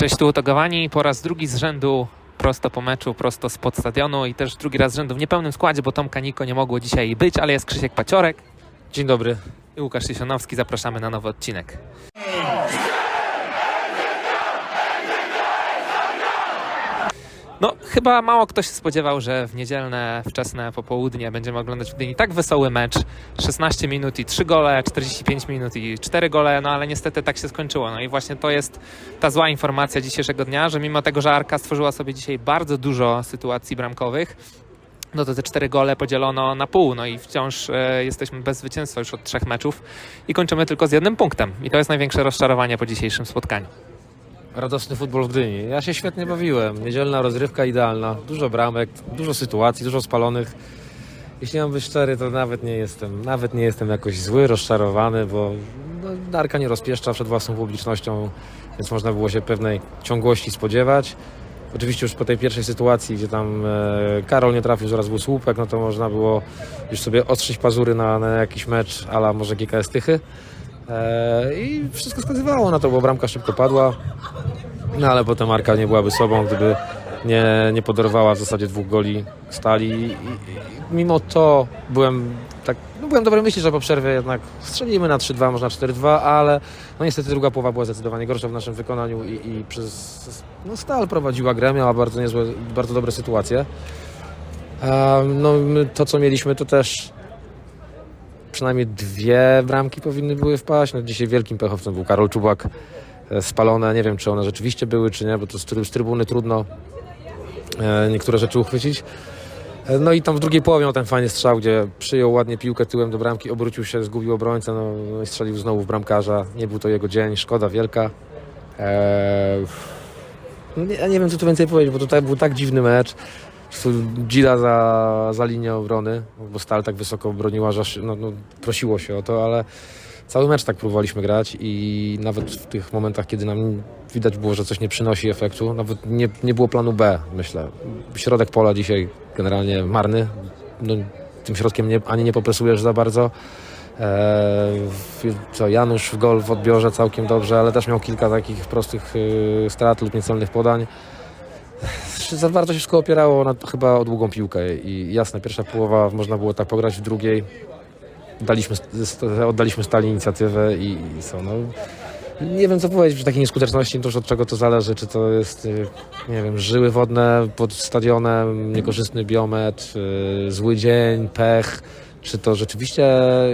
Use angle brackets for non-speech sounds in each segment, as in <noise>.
Cześć, tu utogowani. Po raz drugi z rzędu prosto po meczu, prosto spod stadionu i też drugi raz z rzędu w niepełnym składzie, bo Tomka Niko nie mogło dzisiaj być, ale jest Krzysiek Paciorek Dzień dobry. i Łukasz Tysionowski. Zapraszamy na nowy odcinek. No, chyba mało kto się spodziewał, że w niedzielne, wczesne popołudnie będziemy oglądać w Gdyni tak wesoły mecz. 16 minut i 3 gole, 45 minut i 4 gole, no ale niestety tak się skończyło. No i właśnie to jest ta zła informacja dzisiejszego dnia, że mimo tego, że Arka stworzyła sobie dzisiaj bardzo dużo sytuacji bramkowych, no to te cztery gole podzielono na pół, no i wciąż e, jesteśmy bez zwycięstwa już od trzech meczów i kończymy tylko z jednym punktem. I to jest największe rozczarowanie po dzisiejszym spotkaniu. Radosny futbol w Gdyni. Ja się świetnie bawiłem. Niedzielna rozrywka idealna. Dużo bramek, dużo sytuacji, dużo spalonych. Jeśli mam być szczery, to nawet nie jestem, nawet nie jestem jakoś zły, rozczarowany, bo no, Darka nie rozpieszcza przed własną publicznością, więc można było się pewnej ciągłości spodziewać. Oczywiście już po tej pierwszej sytuacji, gdzie tam e, Karol nie trafił, zaraz był słupek, no to można było już sobie ostrzyć pazury na, na jakiś mecz, ala może GKS Tychy. E, I wszystko wskazywało na to, bo bramka szybko padła. No ale potem Marka nie byłaby sobą, gdyby nie, nie podarowała w zasadzie dwóch goli stali. I, i, mimo to byłem tak, no byłem dobrej myśli, że po przerwie jednak strzelimy na 3-2, można 4-2, ale no niestety druga połowa była zdecydowanie gorsza w naszym wykonaniu i, i przez no Stal prowadziła grę, miała bardzo niezłe, bardzo dobre sytuacje. Em, no to co mieliśmy to też przynajmniej dwie bramki powinny były wpaść. No, dzisiaj wielkim pechowcem był Karol Czubak spalone. Nie wiem, czy one rzeczywiście były, czy nie, bo to z, tryb- z trybuny trudno e, niektóre rzeczy uchwycić. E, No i tam w drugiej połowie miał ten fajny strzał, gdzie przyjął ładnie piłkę tyłem do bramki, obrócił się, zgubił obrońcę, no, no i strzelił znowu w bramkarza. Nie był to jego dzień, szkoda wielka. Eee, ja nie wiem, co tu więcej powiedzieć, bo tutaj był tak dziwny mecz. Gila za, za linię obrony, bo Stal tak wysoko broniła, że no, no, prosiło się o to, ale cały mecz tak próbowaliśmy grać i nawet w tych momentach, kiedy nam widać było, że coś nie przynosi efektu, nawet nie, nie było planu B, myślę. Środek pola dzisiaj generalnie marny. No, tym środkiem nie, ani nie popresujesz za bardzo. Eee, co, Janusz w gol w odbiorze całkiem dobrze, ale też miał kilka takich prostych yy, strat lub niecelnych podań. Za bardzo się wszystko opierało na, chyba o długą piłkę i jasne, pierwsza połowa można było tak pograć, w drugiej daliśmy, oddaliśmy stali inicjatywę i, i co, no, nie wiem co powiedzieć przy takiej nieskuteczności, to już od czego to zależy, czy to jest, y, nie wiem, żyły wodne pod stadionem, niekorzystny biometr, y, zły dzień, pech, czy to rzeczywiście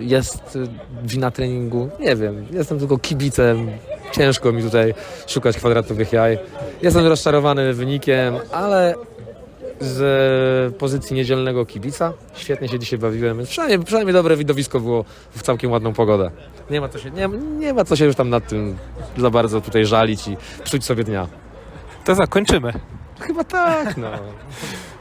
jest y, wina treningu, nie wiem, jestem tylko kibicem, ciężko mi tutaj szukać kwadratowych jaj. Jestem rozczarowany wynikiem, ale z pozycji niedzielnego kibica świetnie się dzisiaj bawiłem, przynajmniej, przynajmniej dobre widowisko było w całkiem ładną pogodę. Nie ma co się, nie, nie ma co się już tam nad tym za bardzo tutaj żalić i psuć sobie dnia. To zakończymy. Chyba tak, no.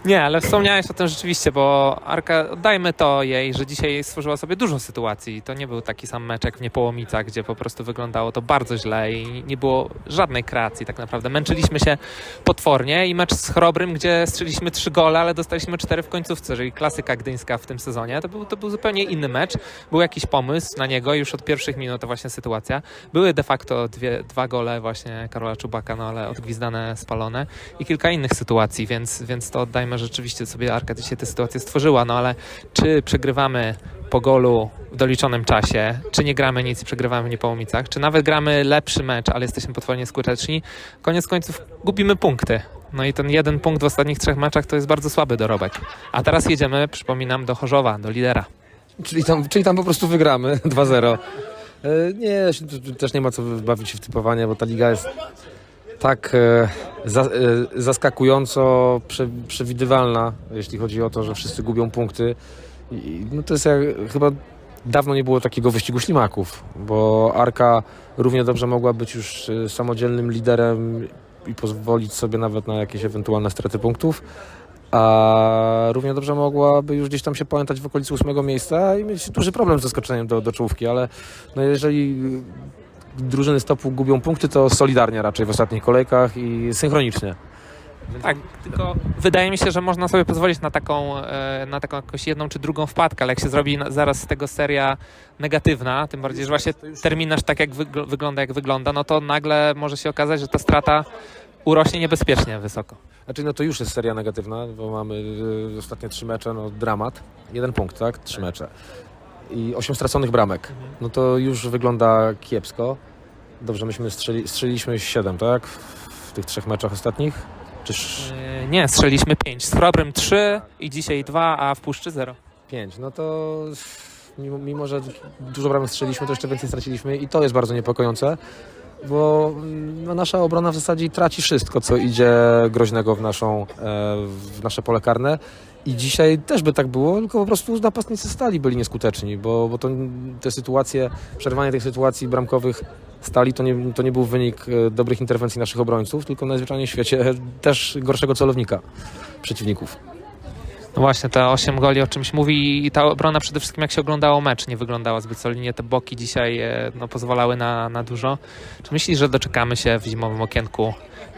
Nie, ale wspomniałeś o tym rzeczywiście, bo Arka, oddajmy to jej, że dzisiaj stworzyła sobie dużo sytuacji. To nie był taki sam meczek w Niepołomicach, gdzie po prostu wyglądało to bardzo źle i nie było żadnej kreacji tak naprawdę. Męczyliśmy się potwornie i mecz z Chrobrym, gdzie strzeliliśmy trzy gole, ale dostaliśmy cztery w końcówce, czyli klasyka gdyńska w tym sezonie. To był, to był zupełnie inny mecz. Był jakiś pomysł na niego już od pierwszych minut to właśnie sytuacja. Były de facto dwie, dwa gole właśnie Karola Czubaka, no ale odgwizdane, spalone i kilka innych sytuacji, więc, więc to oddajmy rzeczywiście sobie Arka dzisiaj tę sytuację stworzyła, no ale czy przegrywamy po golu w doliczonym czasie, czy nie gramy nic i przegrywamy w Niepołomicach, czy nawet gramy lepszy mecz, ale jesteśmy potwornie skuteczni, koniec końców gubimy punkty. No i ten jeden punkt w ostatnich trzech meczach to jest bardzo słaby dorobek. A teraz jedziemy, przypominam, do Chorzowa, do lidera. Czyli tam, czyli tam po prostu wygramy <laughs> 2-0. E, Nie, też nie ma co bawić się w typowanie, bo ta liga jest tak e, e, zaskakująco prze, przewidywalna, jeśli chodzi o to, że wszyscy gubią punkty. No to jest jak, chyba dawno nie było takiego wyścigu ślimaków, bo Arka równie dobrze mogła być już e, samodzielnym liderem i pozwolić sobie nawet na jakieś ewentualne straty punktów, a równie dobrze mogłaby już gdzieś tam się pamiętać w okolicy ósmego miejsca i mieć duży problem z zaskoczeniem do, do czołówki, ale no jeżeli drużyny stopu gubią punkty, to solidarnie raczej w ostatnich kolejkach i synchronicznie. Tak, tylko wydaje mi się, że można sobie pozwolić na taką, e, na taką jakąś jedną czy drugą wpadkę, ale jak się zrobi zaraz z tego seria negatywna, tym bardziej, że właśnie terminarz tak jak wygl- wygląda, jak wygląda, no to nagle może się okazać, że ta strata urośnie niebezpiecznie wysoko. Znaczy, no to już jest seria negatywna, bo mamy y, ostatnie trzy mecze, no dramat. Jeden punkt, tak? Trzy mecze. I osiem straconych bramek. No to już wygląda kiepsko. Dobrze, myśmy strzeli, strzeliliśmy siedem, tak? W tych trzech meczach ostatnich? Czyż E, Nie, strzeliśmy 5, z Chrobrym 3 i dzisiaj 2, a w Puszczy 0. pięć? No to mimo, mimo, że dużo bramek strzeliliśmy, to jeszcze więcej straciliśmy i to jest bardzo niepokojące. Bo mm, no, nasza obrona w zasadzie traci wszystko, co idzie groźnego w, naszą, e, w nasze pole karne. I dzisiaj też by tak było, tylko po prostu napastnicy stali byli nieskuteczni, bo, bo to, te sytuacje, przerwanie tych sytuacji bramkowych stali to nie, to nie był wynik e, dobrych interwencji naszych obrońców, tylko najzwyczajniej w świecie też gorszego celownika przeciwników. No właśnie, te 8 goli o czymś mówi i ta obrona przede wszystkim jak się oglądało mecz, nie wyglądała zbyt solidnie. Te boki dzisiaj e, no, pozwalały na, na dużo. Czy myślisz, że doczekamy się w zimowym okienku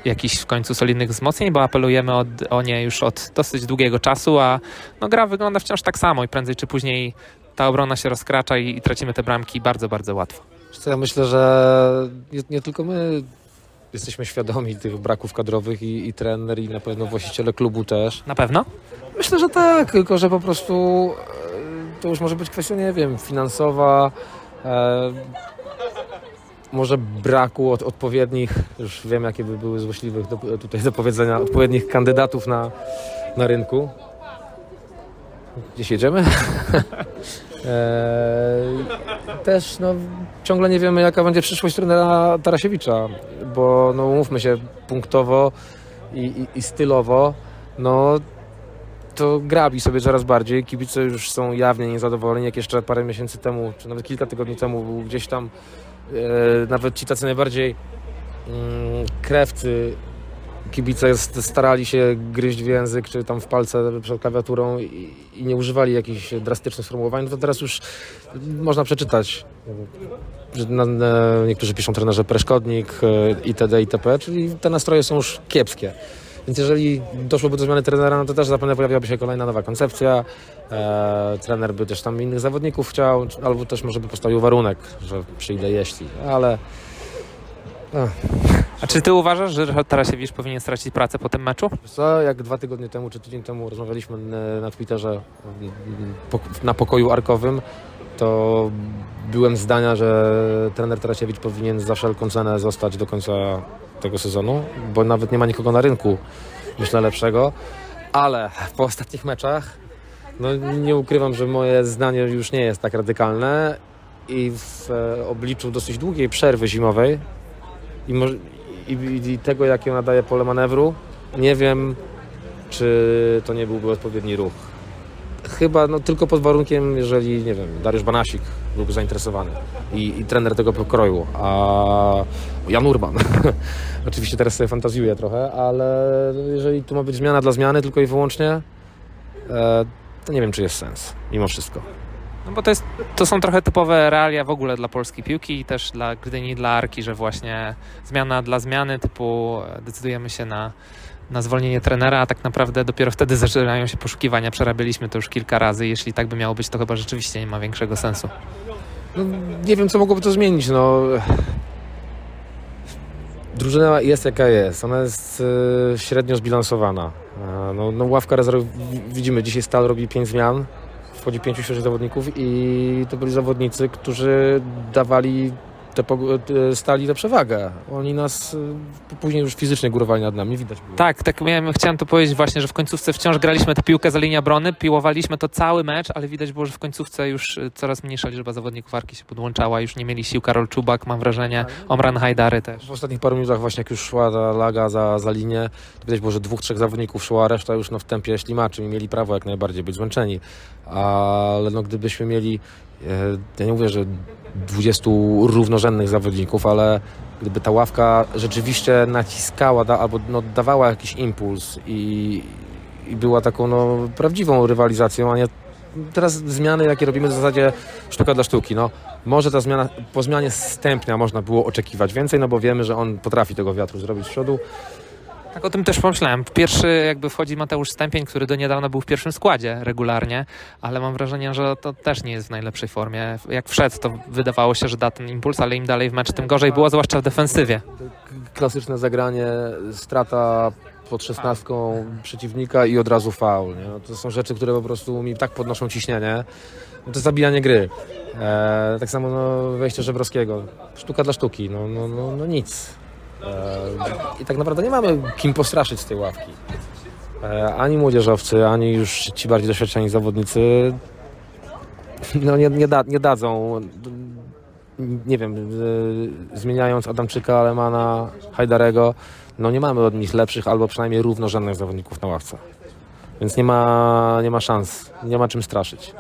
jakichś w końcu solidnych wzmocnień, bo apelujemy od, o nie już od dosyć długiego czasu, a no, gra wygląda wciąż tak samo i prędzej czy później ta obrona się rozkracza i, i tracimy te bramki bardzo, bardzo łatwo. Ja myślę, że nie, nie tylko my jesteśmy świadomi tych braków kadrowych i, i trener i na pewno właściciele klubu też. Na pewno? Myślę, że tak, tylko że po prostu e, to już może być kwestia, nie wiem, finansowa, e, może braku od, odpowiednich, już wiem jakie by były złośliwych do, tutaj do powiedzenia, odpowiednich kandydatów na, na rynku. Gdzieś jedziemy? <laughs> e, też no, ciągle nie wiemy jaka będzie przyszłość trenera Tarasiewicza, bo no, umówmy się punktowo i, i, i stylowo, no to grabi sobie coraz bardziej. Kibice już są jawnie niezadowoleni, jak jeszcze parę miesięcy temu, czy nawet kilka tygodni temu był gdzieś tam e, nawet ci tacy najbardziej mm, krewcy kibice starali się gryźć w język, czy tam w palce przed klawiaturą i, i nie używali jakichś drastycznych sformułowań, no to teraz już można przeczytać, niektórzy piszą trenerze przeszkodnik e, itd. itp., czyli te nastroje są już kiepskie. Więc jeżeli doszłoby do zmiany trenera, no to też zapewne pojawiłaby się kolejna nowa koncepcja. E, trener by też tam innych zawodników chciał, albo też może by postawił warunek, że przyjdę jeśli, ale A czy ty uważasz, że Ryszard Tarasiewicz powinien stracić pracę po tym meczu? Co, jak dwa tygodnie temu czy tydzień temu rozmawialiśmy na Twitterze na pokoju arkowym, to byłem zdania, że trener Tarasiewicz powinien za wszelką cenę zostać do końca tego sezonu, bo nawet nie ma nikogo na rynku, myślę, lepszego. Ale po ostatnich meczach, no nie ukrywam, że moje zdanie już nie jest tak radykalne i w e, obliczu dosyć długiej przerwy zimowej i, i, i tego, jakie ona daje pole manewru, nie wiem, czy to nie byłby odpowiedni ruch. Chyba no, tylko pod warunkiem, jeżeli, nie wiem, Dariusz Banasik byłby zainteresowany i, i trener tego pokroju, a Jan Urban. <laughs> Oczywiście teraz sobie fantazjuję trochę, ale jeżeli tu ma być zmiana dla zmiany tylko i wyłącznie, e, to nie wiem, czy jest sens, mimo wszystko. No bo to, jest, to są trochę typowe realia w ogóle dla polskiej piłki i też dla Gdyni, dla Arki, że właśnie zmiana dla zmiany typu e, decydujemy się na, na zwolnienie trenera, a tak naprawdę dopiero wtedy zaczynają się poszukiwania. Przerabialiśmy to już kilka razy. Jeśli tak by miało być, to chyba rzeczywiście nie ma większego sensu. No, nie wiem, co mogłoby to zmienić. No. Drużyna jest jaka jest. Ona jest e, średnio zbilansowana. E, no, no, ławka rezerw, widzimy, dzisiaj Stal robi pięć zmian. Wchodzi pięciu świeżych zawodników i to byli zawodnicy, którzy dawali te, stali tę przewagę. Oni nas e, później już fizycznie górowali nad nami, widać było. Tak, tak miałem, chciałem to powiedzieć właśnie, że w końcówce wciąż graliśmy tę piłkę za linię obrony, piłowaliśmy to cały mecz, ale widać było, że w końcówce już y, coraz mniejsza liczba zawodników Arki się podłączała, już nie mieli sił Karol Czubak, mam wrażenie, Omran Hajdary też. W ostatnich paru minutach właśnie jak już szła ta laga za, za linię, to widać było, że dwóch, trzech zawodników szło, a reszta już no, w tempie ślimaczy i mieli prawo jak najbardziej być zmęczeni. Ale no, gdybyśmy mieli, ja nie mówię, że 20 równorzędnych zawodników, ale gdyby ta ławka rzeczywiście naciskała da, albo no, dawała jakiś impuls i, i była taką no, prawdziwą rywalizacją, a nie teraz zmiany, jakie robimy w zasadzie sztuka dla sztuki. No, może ta zmiana, po zmianie Stępnia można było oczekiwać więcej, no bo wiemy, że on potrafi tego wiatru zrobić z przodu. Tak o tym też pomyślałem. Pierwszy jakby wchodzi Mateusz Stępień, który do niedawna był w pierwszym składzie regularnie, ale mam wrażenie, że to też nie jest w najlepszej formie. Jak wszedł, to wydawało się, że da ten impuls, ale im dalej w mecz, tym gorzej było, zwłaszcza w defensywie. Klasyczne zagranie, strata pod szesnastką przeciwnika i od razu faul. Nie? No, to są rzeczy, które po prostu mi tak podnoszą ciśnienie. No, to jest zabijanie gry. E, tak samo no, wejście Żebrowskiego. Sztuka dla sztuki. No, no, no, no nic. E, I tak naprawdę nie mamy kim postraszyć z tej ławki. E, ani młodzieżowcy, ani już ci bardziej doświadczeni zawodnicy no, nie, nie, da, nie dadzą nie wiem, y, zmieniając Adamczyka, Alemana, Hajdarego, no nie mamy od nich lepszych albo przynajmniej równorzędnych zawodników na ławce. Więc nie ma, nie ma szans, nie ma czym straszyć.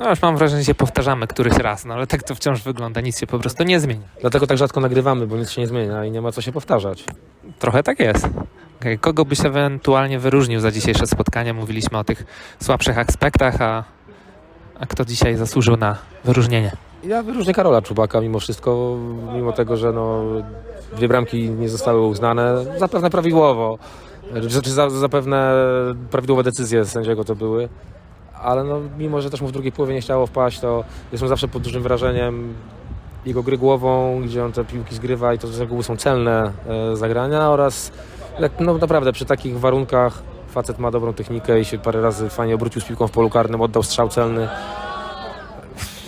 No już mam wrażenie, że się powtarzamy któryś raz, no ale tak to wciąż wygląda, nic się po prostu nie zmienia. Dlatego tak rzadko nagrywamy, bo nic się nie zmienia i nie ma co się powtarzać. Trochę tak jest. Kogo byś ewentualnie wyróżnił za dzisiejsze spotkanie? Mówiliśmy o tych słabszych aspektach, a, a kto dzisiaj zasłużył na wyróżnienie? Ja wyróżnię Karola Czubaka mimo wszystko, mimo tego, że no, dwie bramki nie zostały uznane, zapewne prawidłowo, czy, czy za, zapewne prawidłowe decyzje sędziego to były, ale no, mimo, że też mu w drugiej połowie nie chciało wpaść, to jestem zawsze pod dużym wrażeniem jego gry głową, gdzie on te piłki zgrywa i to z reguły są celne e, zagrania oraz no naprawdę przy takich warunkach facet ma dobrą technikę i się parę razy fajnie obrócił z piłką w polu karnym, oddał strzał celny.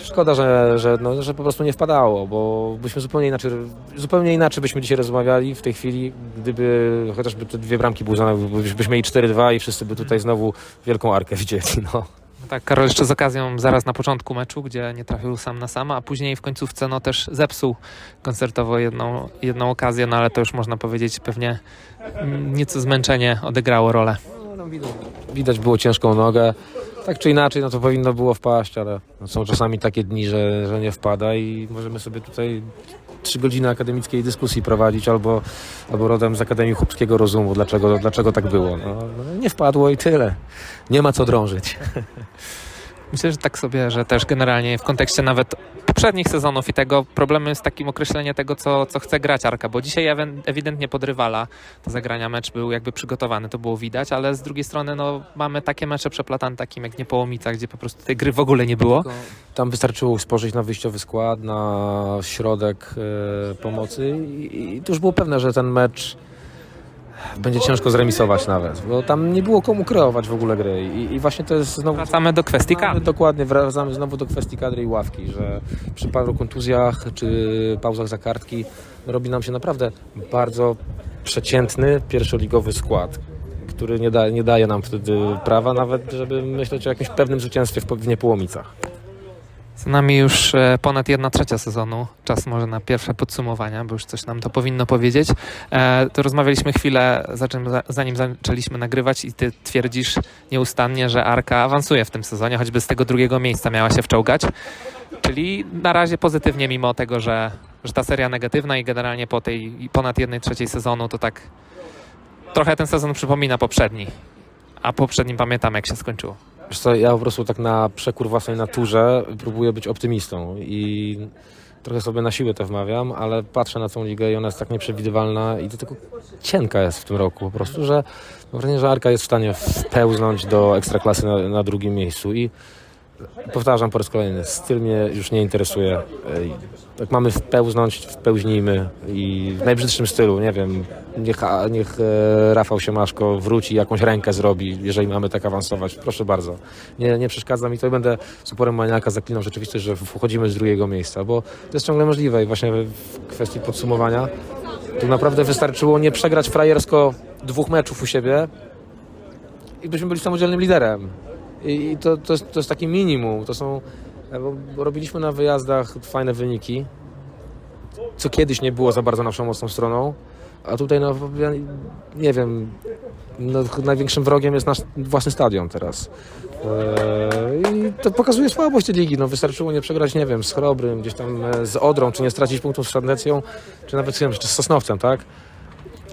Szkoda, że, że, no, że po prostu nie wpadało, bo byśmy zupełnie inaczej, zupełnie inaczej byśmy dzisiaj rozmawiali w tej chwili, gdyby chociażby te dwie bramki były byśmy byśmy mieli 4-2 i wszyscy by tutaj znowu wielką arkę widzieli. No. No Tak, Karol jeszcze z okazją zaraz na początku meczu, gdzie nie trafił sam na sama, a później w końcówce no też zepsuł koncertowo jedną, jedną okazję, no ale to już można powiedzieć pewnie nieco zmęczenie odegrało rolę. No, widać, widać było ciężką nogę. Tak czy inaczej, no to powinno było wpaść, ale no, są czasami takie dni, że, że nie wpada i możemy sobie tutaj trzy godziny akademickiej dyskusji prowadzić albo, albo rodem z Akademii Chłopskiego Rozumu, dlaczego, dlaczego tak było. No, nie wpadło i tyle. Nie ma co drążyć. <laughs> Myślę, że tak sobie, że też generalnie w kontekście nawet poprzednich sezonów i tego problemy jest takim określenie tego, co, co chce grać Arka, bo dzisiaj ewidentnie pod rywala do zagrania mecz był jakby przygotowany, to było widać, ale z drugiej strony no, mamy takie mecze przeplatane takim jak Niepołomica, gdzie po prostu tej gry w ogóle nie było. Tam wystarczyło spożyć na wyjściowy skład, na środek e, pomocy i, i to już było pewne, że ten mecz będzie ciężko zremisować nawet, bo tam nie było komu kreować w ogóle gry i, i właśnie to jest znowu... Wracamy do kwestii kadry. Dokładnie, wracamy znowu do kwestii kadry i ławki, że przy paru kontuzjach czy pauzach za kartki robi nam się naprawdę bardzo przeciętny pierwszoligowy skład, który nie, da, nie daje nam wtedy prawa nawet, żeby myśleć o jakimś pewnym zwycięstwie w, w Niepołomicach. Z nami już e, ponad jedna trzecia sezonu. Czas może na pierwsze podsumowania, bo już coś nam to powinno powiedzieć. E, to rozmawialiśmy chwilę, zanim zaczęliśmy nagrywać i ty twierdzisz nieustannie, że Arka awansuje w tym sezonie, choćby z tego drugiego miejsca miała się wczołgać. Czyli na razie pozytywnie, mimo tego, że, że ta seria negatywna i generalnie po tej ponad jednej trzeciej sezonu to tak trochę ten sezon przypomina poprzedni. A poprzednim pamiętam, jak się skończyło. Ja po prostu tak na przekór własnej naturze próbuję być optymistą i trochę sobie na siłę to wmawiam, ale patrzę na tą ligę i ona jest tak nieprzewidywalna i do tego cienka jest w tym roku po prostu, że mam wrażenie, że Arka jest w stanie wpełznąć do ekstraklasy na, na drugim miejscu i powtarzam po raz kolejny, styl mnie już nie interesuje. Jak mamy wpełznąć, wpełznijmy i w najbrzydszym stylu, nie wiem, niech, niech e, Rafał Siemaszko wróci, jakąś rękę zrobi, jeżeli mamy tak awansować, proszę bardzo. Nie, nie przeszkadza mi to i będę z uporem maniaka zaklinał rzeczywistość, że wchodzimy z drugiego miejsca, bo to jest ciągle możliwe i właśnie w kwestii podsumowania tu naprawdę wystarczyło nie przegrać frajersko dwóch meczów u siebie i byśmy byli samodzielnym liderem. I to, to, jest, to jest takie minimum. To są, bo robiliśmy na wyjazdach fajne wyniki, co kiedyś nie było za bardzo naszą mocną stroną, a tutaj no, ja nie wiem, no, największym wrogiem jest nasz własny stadion teraz. Eee, I to pokazuje słabość tej ligi. No, wystarczyło nie przegrać, nie wiem, z Chrobrym, gdzieś tam e, z Odrą, czy nie stracić punktów z Szandecją, czy nawet wiem, czy z Sosnowcem, tak?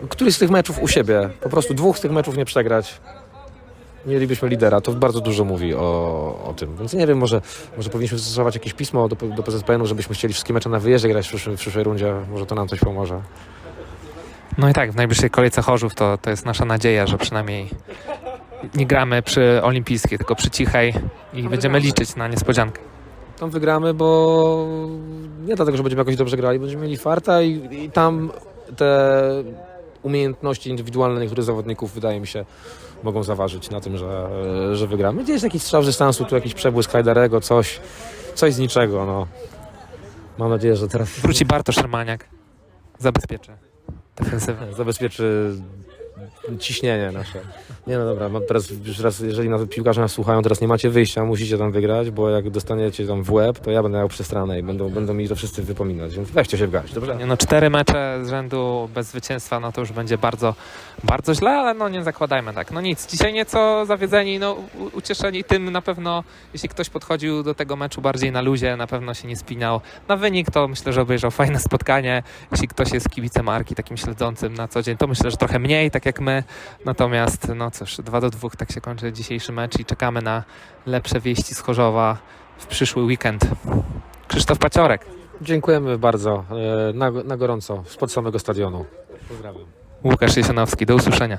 Któryś z tych meczów u siebie, po prostu dwóch z tych meczów nie przegrać, mielibyśmy lidera. To bardzo dużo mówi o, o tym. Więc nie wiem, może, może powinniśmy stosować jakieś pismo do, do PZPN-u, żebyśmy chcieli wszystkie mecze na wyjeździe grać w przyszłej, w przyszłej rundzie. Może to nam coś pomoże. No i tak, w najbliższej kolejce Chorzów to, to jest nasza nadzieja, że przynajmniej nie gramy przy olimpijskiej, tylko przy cichej i będziemy liczyć na niespodziankę. Tam wygramy, bo nie dlatego, że będziemy jakoś dobrze grali, będziemy mieli farta i, i tam te umiejętności indywidualne niektórych zawodników wydaje mi się mogą zaważyć na tym, że, że wygramy. Gdzieś jakiś strzał z dystansu, tu jakiś przebłysk Hajdarego, coś, coś z niczego. No. Mam nadzieję, że teraz Wróci Bartosz Szermaniak, zabezpieczy defensywę. zabezpieczy ciśnienie nasze. Nie no dobra, mam teraz już raz, jeżeli nas piłkarze nas słuchają, teraz nie macie wyjścia, musicie tam wygrać, bo jak dostaniecie tam w łeb, to ja będę miał przestranę i będą, będą mi to wszyscy wypominać, więc weźcie się w garść, dobrze? Nie, No cztery mecze z rzędu bez zwycięstwa, no to już będzie bardzo, bardzo źle, ale no nie zakładajmy tak. No nic, dzisiaj nieco zawiedzeni, no ucieszeni tym na pewno, jeśli ktoś podchodził do tego meczu bardziej na luzie, na pewno się nie spinał. Na wynik to myślę, że obejrzał fajne spotkanie. Jeśli ktoś jest kibicem marki, takim śledzącym na co dzień, to myślę, że trochę mniej, tak jak my. Natomiast, no cóż, 2 do 2 tak się kończy dzisiejszy mecz i czekamy na lepsze wieści z Chorzowa w przyszły weekend. Krzysztof Paciorek. Dziękujemy bardzo, e, na, na gorąco, spod samego stadionu. Pozdrawiam. Łukasz Jesionowski. Do usłyszenia.